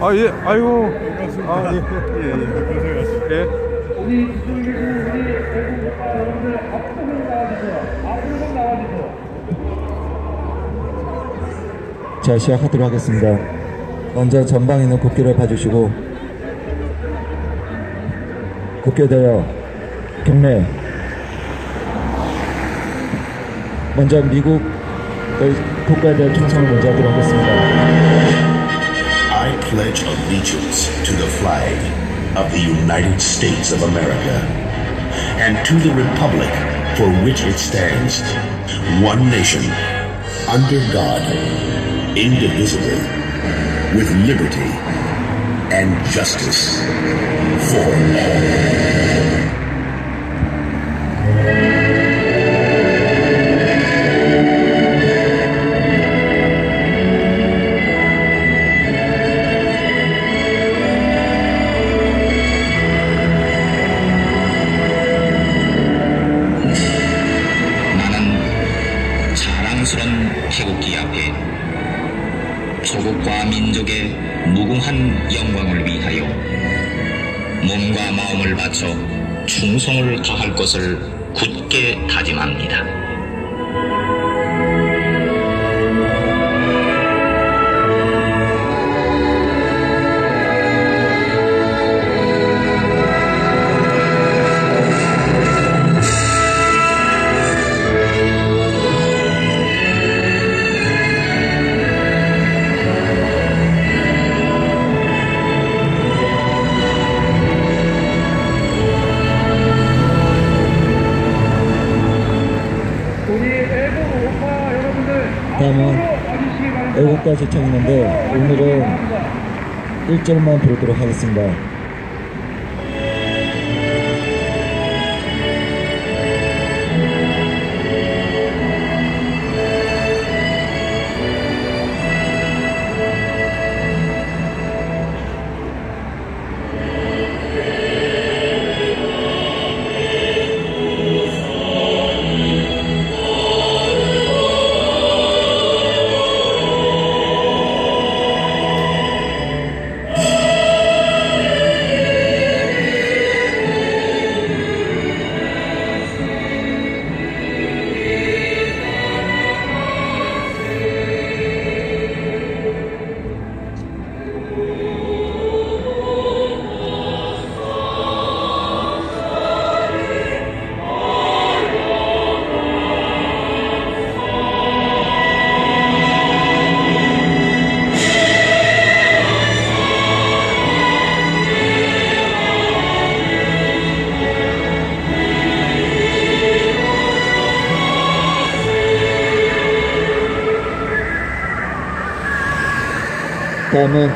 아, 예, 아이고. 반갑습니다. 아, 예, 예, 예. 고생하셨습니다. 예. 우리 우리 오빠 여러분들 앞으로 좀 나와주세요. 앞으로 좀 나와주세요. 자 시작하도록 하겠습니다. 먼저 전방에 있는 국기를 봐주시고 국기에 대하여 경례 먼저 미국의 국가에 대한 충성을 먼저 하도록 하겠습니다. I pledge allegiance to the flag of the United States of America and to the republic for which it stands, one nation, under God, indivisible, with liberty and justice for all. 민족의 무궁한 영광을 위하여 몸과 마음을 바쳐 충성을 다할 것을 굳게 다짐합니다. 1절까지 책 있는데 오늘은 1절만 보도록 하겠습니다. 다음은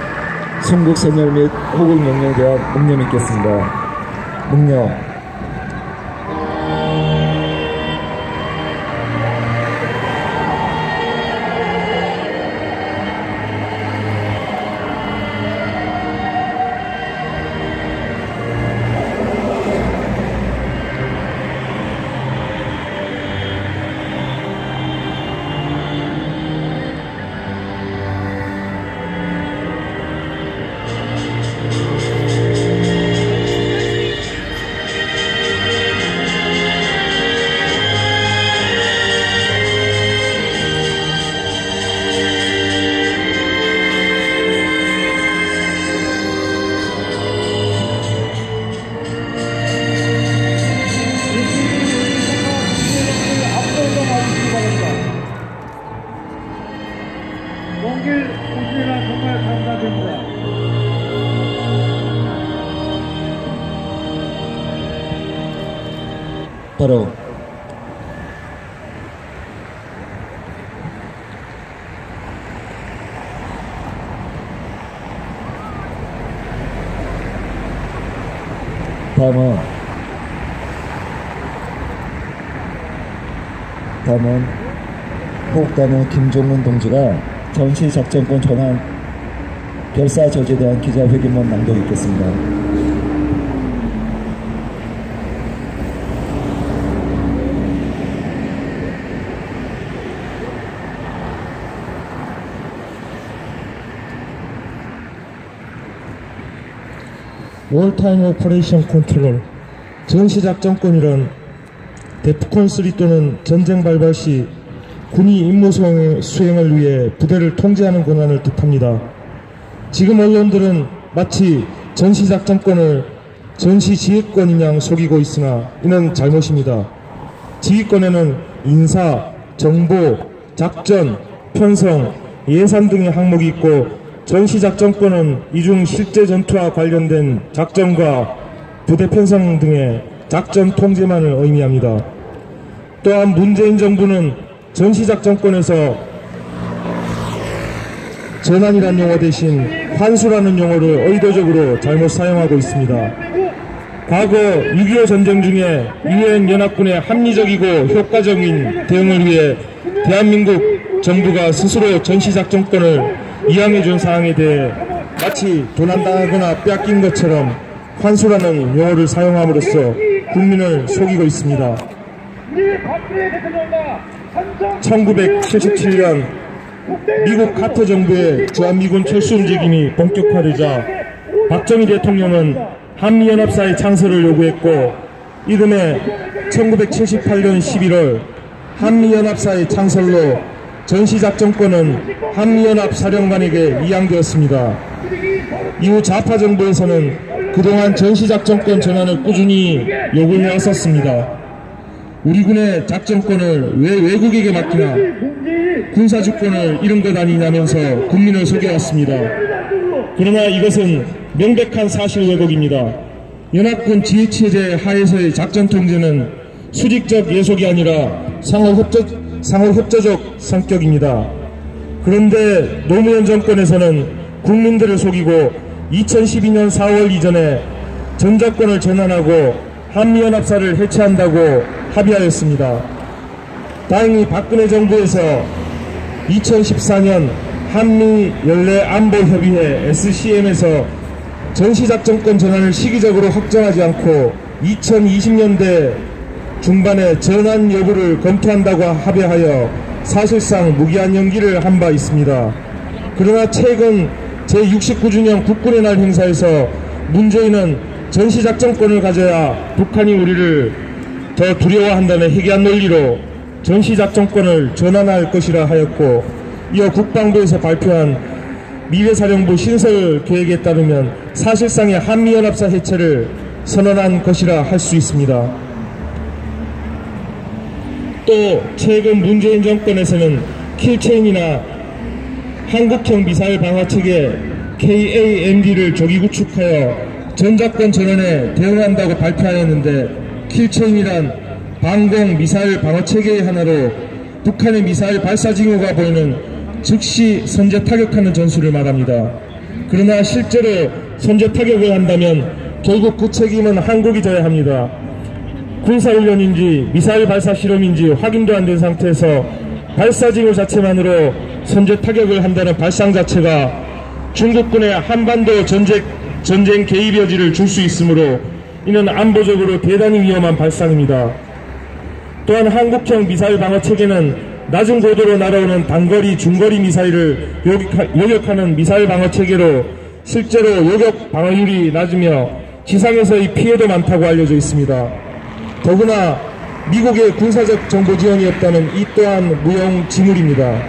송국 선열 및 호국 명령에 대한 묵념이 있겠습니다. 묵념 바로 다음은 다음은 호국다문 김종문 동지가 전시 작전권 전환 별사 저지에 대한 기자회견문 낭독이 있겠습니다. 월타임 오퍼레이션 컨트롤 전시작전권이란 데프콘 3 또는 전쟁 발발 시 군이 임무 수행- 수행을 위해 부대를 통제하는 권한을 뜻합니다. 지금 언론들은 마치 전시작전권을 전시지휘권인 양 속이고 있으나 이는 잘못입니다. 지휘권에는 인사, 정보, 작전, 편성, 예산 등의 항목이 있고 전시작전권은 이중 실제 전투와 관련된 작전과 부대 편성 등의 작전 통제만을 의미합니다. 또한 문재인 정부는 전시작전권에서 전환이라는 용어 대신 환수라는 용어를 의도적으로 잘못 사용하고 있습니다. 과거 6.25 전쟁 중에 유엔 연합군의 합리적이고 효과적인 대응을 위해 대한민국 정부가 스스로 전시작전권을 이양해 준 사항에 대해 마치 도난당하거나 빼앗긴 것처럼 환수라는 용어를 사용함으로써 국민을 속이고 있습니다. 우리 박근혜 대통령과 삼성 1977년 미국 카터 정부의 주한미군 철수 움직임이 본격화되자 박정희 대통령은 한미연합사의 창설을 요구했고 이듬해 1978년 11월 한미연합사의 창설로 전시작전권은 한미연합 사령관에게 이양되었습니다. 이후 좌파 정부에서는 그동안 전시작전권 전환을 꾸준히 요구해 왔었습니다. 우리 군의 작전권을 왜 외국에게 맡기나 군사주권을 잃은 것 아니냐면서 국민을 속여왔습니다. 그러나 이것은 명백한 사실 왜곡입니다. 연합군 지휘체제 하에서의 작전 통제는 수직적 예속이 아니라 상호협조, 상호 협조적 성격입니다. 그런데 노무현 정권에서는 국민들을 속이고 2012년 4월 이전에 전작권을 전환하고 한미연합사를 해체한다고 합의하였습니다. 다행히 박근혜 정부에서 2014년 한미 연례 안보 협의회 SCM에서 전시작전권 전환을 시기적으로 확정하지 않고 2020년대 중반에 전환 여부를 검토한다고 합의하여 사실상 무기한 연기를 한 바 있습니다. 그러나 최근 제69주년 국군의 날 행사에서 문재인은 전시작전권을 가져야 북한이 우리를 더 두려워한다는 희귀한 논리로 전시작전권을 전환할 것이라 하였고 이어 국방부에서 발표한 미래사령부 신설 계획에 따르면 사실상의 한미연합사 해체를 선언한 것이라 할 수 있습니다. 또 최근 문재인 정권에서는 킬체인이나 한국형 미사일 방어 체계 KAMD를 조기 구축하여 전작권 전환에 대응한다고 발표하였는데 킬체인이란 방공 미사일 방어 체계의 하나로 북한의 미사일 발사 징후가 보이는 즉시 선제 타격하는 전술을 말합니다. 그러나 실제로 선제 타격을 한다면 결국 그 책임은 한국이 져야 합니다. 군사훈련인지 미사일 발사 실험인지 확인도 안 된 상태에서 발사 징후 자체만으로 선제 타격을 한다는 발상 자체가 중국군의 한반도 전쟁, 전쟁 개입 여지를 줄 수 있으므로 이는 안보적으로 대단히 위험한 발상입니다. 또한 한국형 미사일 방어 체계는 낮은 고도로 날아오는 단거리, 중거리 미사일을 요격하- 요격하는 미사일 방어 체계로 실제로 요격 방어율이 낮으며 지상에서의 피해도 많다고 알려져 있습니다. 더구나 미국의 군사적 정보 지원이 없다는 이 또한 무용 지물입니다.